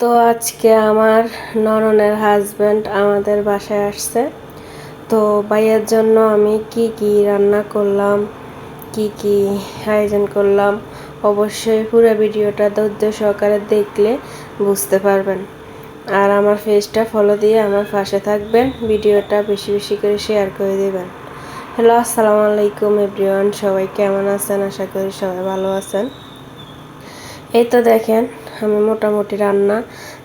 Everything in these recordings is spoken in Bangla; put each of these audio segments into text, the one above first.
তো আজকে আমার নননের হাজব্যান্ড আমাদের বাসায় আসছে। তো ভাইয়ের জন্য আমি কি কি রান্না করলাম, কি কি আয়োজন করলাম, অবশ্যই পুরো ভিডিওটা ধৈর্য সহকারে দেখলে বুঝতে পারবেন। আর আমার ফেসটা ফলো দিয়ে আমার পাশে থাকবেন, ভিডিওটা বেশি বেশি করে শেয়ার করে দেবেন। হ্যালো আসসালামু আলাইকুম এভরিওয়ান সবাই কেমন আছেন? আশা করি সবাই ভালো আছেন। এই তো দেখেন আমি মোটামুটি রান্না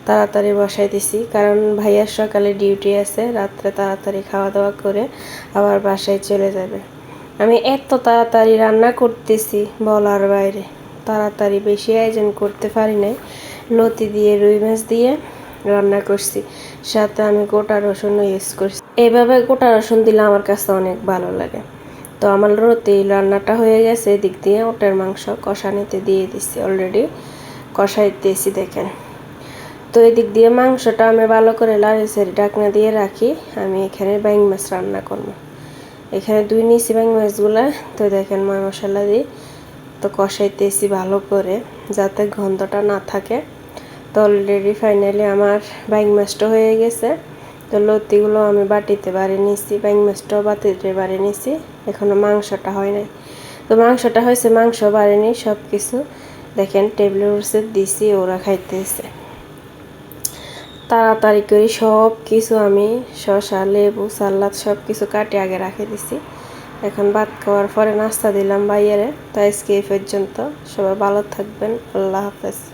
তাড়াতাড়ি বসাই দিছি। কারণ ভাইয়ার সকালে ডিউটি আছে, রাত্রে তাড়াতাড়ি খাওয়া দাওয়া করে আবার বাসায় চলে যাবে। আমি এত তাড়াতাড়ি রান্না করতেছি বলার বাইরে। তাড়াতাড়ি বেশি আয়োজন করতে পারি নাই। লতি দিয়ে, রুই মাছ দিয়ে রান্না করছি। সাথে আমি গোটা রসুনও ইউজ করছি। এইভাবে গোটা রসুন দিলে আমার কাছে অনেক ভালো লাগে। তো আমার রতি রান্নাটা হয়ে গেছে। এদিক দিয়ে ওটার মাংস কষানিতে দিয়ে দিচ্ছি অলরেডি কষাইতেছি দেখেন। তো এদিক দিয়ে মাংসটা আমি ভালো করে লাড়ি সারি ডাকনা দিয়ে রাখি, আমি এখানে ব্যাং মাছ রান্না করব। এখানে দুই নিচি ব্যাং মাছগুলা, তো দেখেন ময় মশলা দিই তো কষাইতেছি ভালো করে, যাতে গন্ধটা না থাকে। তো অলরেডি ফাইনালি আমার ব্যাং মাছটা হয়ে গেছে। তো লতিগুলো আমি বাটিতে বাড়ি নিছি ব্যাং মাছটাও বাটিতে বাড়ি নিছি এখনও মাংসটা হয় নাই। তো মাংসটা হয়েছে, মাংস বাড়েনি সব কিছু দেখেন, টেবিলের উপরে দিছি, ওরা খাইতেছে। তাড়াতাড়ি করে সব কিছু আমি শশা লেবু, সালাদ সব কিছু কাটে আগে রাখে দিছি। এখন ভাত খাওয়ার পরে নাস্তা দিলাম বাইরে তো আজকে এই পর্যন্ত। সবাই ভালো থাকবেন। আল্লাহ হাফেজ।